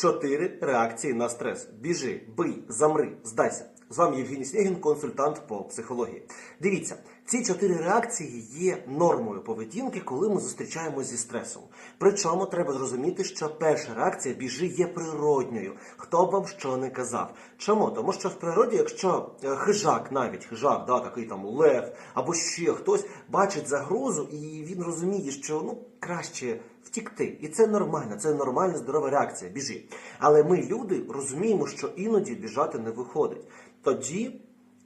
чотири реакції на стрес: біжи, бий, замри, здайся. З вами Євгеній Снігін, консультант по психології. Дивіться, ці чотири реакції є нормою поведінки, коли ми зустрічаємося зі стресом. Причому треба зрозуміти, що перша реакція біжи є природньою. Хто б вам що не казав. Чому? Тому що в природі, якщо е, хижак, навіть хижак, да, такий там лев або ще хтось бачить загрозу, і він розуміє, що ну краще втікти. І це нормально, це нормальна здорова реакція. Біжи. Але ми, люди, розуміємо, що іноді біжати не виходить. Тоді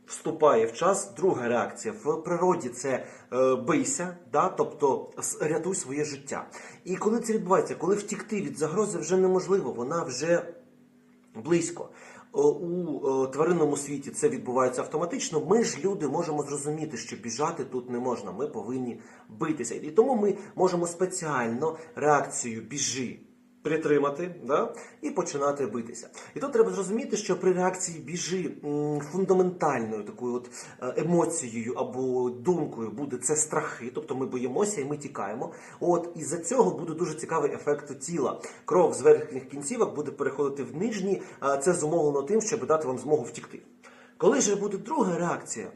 вступає в час друга реакція. В природі це е, бийся, да? тобто рятуй своє життя. І коли це відбувається, коли втікти від загрози вже неможливо, вона вже близько. У е, тваринному світі це відбувається автоматично. Ми ж люди можемо зрозуміти, що біжати тут не можна. Ми повинні битися. І тому ми можемо спеціально реакцію біжи притримати да? і починати битися. І тут треба зрозуміти, що при реакції біжи фундаментальною такою от е, емоцією або думкою буде це страхи, тобто ми боїмося і ми тікаємо. От і за цього буде дуже цікавий ефект тіла. Кров з верхніх кінцівок буде переходити в нижні. Це зумовлено тим, щоб дати вам змогу втікти. Коли ж буде друга реакція,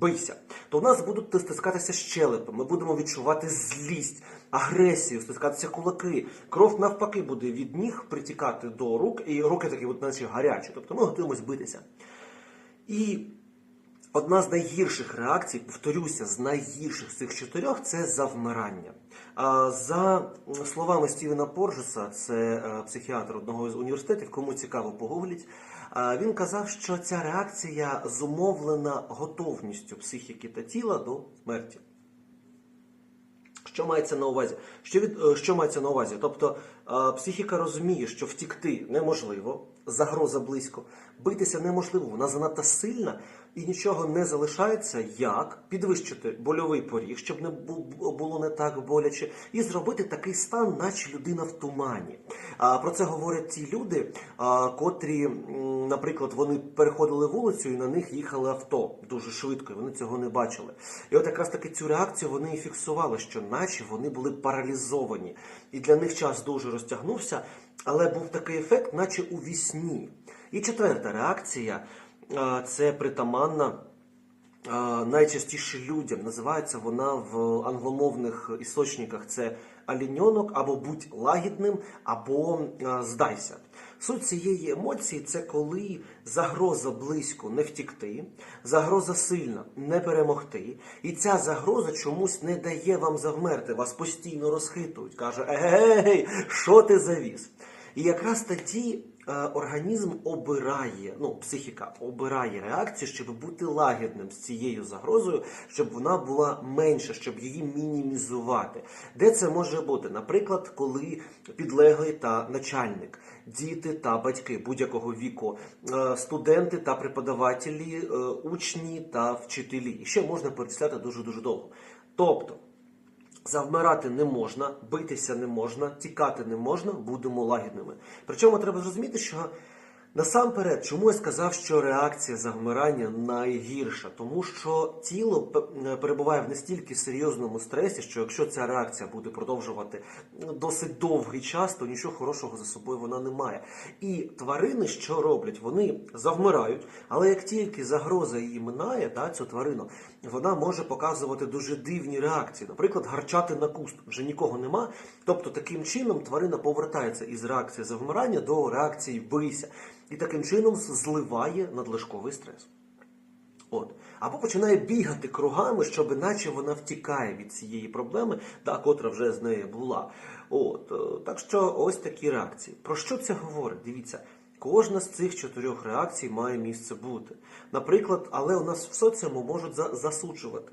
бийся, то у нас будуть стискатися щелепи, ми будемо відчувати злість, агресію, стискатися кулаки. Кров навпаки буде від ніг притікати до рук, і руки такі, от, наче гарячі. Тобто ми готуємось битися. І одна з найгірших реакцій, повторюся, з найгірших з цих чотирьох це завмирання. За словами Стівена Поржеса, це е, психіатр одного з університетів, кому цікаво погугліть, він казав, що ця реакція зумовлена готовністю психіки та тіла до смерті. Що мається на увазі? Що від е, що мається на увазі? Тобто е, психіка розуміє, що втікти неможливо, загроза близько, битися неможливо, вона занадто сильна, і нічого не залишається, як підвищити больовий поріг, щоб не було не так боляче, і зробити такий стан, наче людина в тумані. Про це говорять ті люди, котрі, наприклад, вони переходили вулицю і на них їхали авто дуже швидко, і вони цього не бачили. І от якраз таки цю реакцію вони і фіксували, що наче вони були паралізовані. І для них час дуже розтягнувся, але був такий ефект, наче у вісні. І четверта реакція це притаманна найчастіше людям. Називається вона в англомовних істочниках це аліньонок або будь лагідним, або здайся. Суть цієї емоції це коли загроза близько не втікти, загроза сильна не перемогти, і ця загроза чомусь не дає вам завмерти, вас постійно розхитують. Каже: Егей, що ти завіз? І якраз тоді е, організм обирає, ну, психіка обирає реакцію, щоб бути лагідним з цією загрозою, щоб вона була менша, щоб її мінімізувати. Де це може бути? Наприклад, коли підлеглий та начальник, діти та батьки будь-якого віку, е, студенти та преподавателі, е, учні та вчителі. І ще можна перечисляти дуже дуже довго. Тобто. Завмирати не можна, битися не можна, тікати не можна, будемо лагідними. Причому треба зрозуміти, що насамперед, чому я сказав, що реакція завмирання найгірша, тому що тіло перебуває в настільки серйозному стресі, що якщо ця реакція буде продовжувати ну, досить довгий час, то нічого хорошого за собою вона не має. І тварини, що роблять, вони завмирають, але як тільки загроза її минає, да, цю тварину, вона може показувати дуже дивні реакції. Наприклад, гарчати на куст вже нікого нема. Тобто таким чином тварина повертається із реакції завмирання до реакції бийся. І таким чином зливає надлишковий стрес. От. Або починає бігати кругами, щоб наче вона втікає від цієї проблеми, та котра вже з нею була. От. е, Так що ось такі реакції. Про що це говорить? Дивіться. Кожна з цих чотирьох реакцій має місце бути. Наприклад, але у нас в соціуму можуть за- засуджувати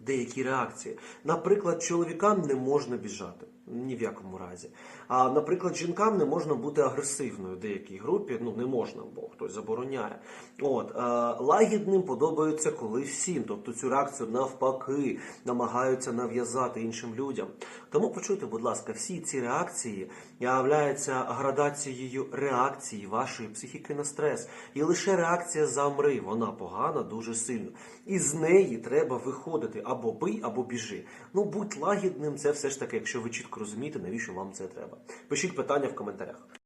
деякі реакції. Наприклад, чоловікам не можна біжати. Ні в якому разі. А наприклад, жінкам не можна бути агресивною в деякій групі. Ну не можна, бо хтось забороняє. От е, лагідним подобається коли всім. Тобто цю реакцію навпаки намагаються нав'язати іншим людям. Тому почуйте, будь ласка, всі ці реакції являються градацією реакції вашої психіки на стрес. І лише реакція замри, вона погана дуже сильно. І з неї треба виходити або бий, або біжи. Ну будь лагідним, це все ж таки, якщо ви чітко розумієте, навіщо вам це треба. Пишіть питання в коментарях.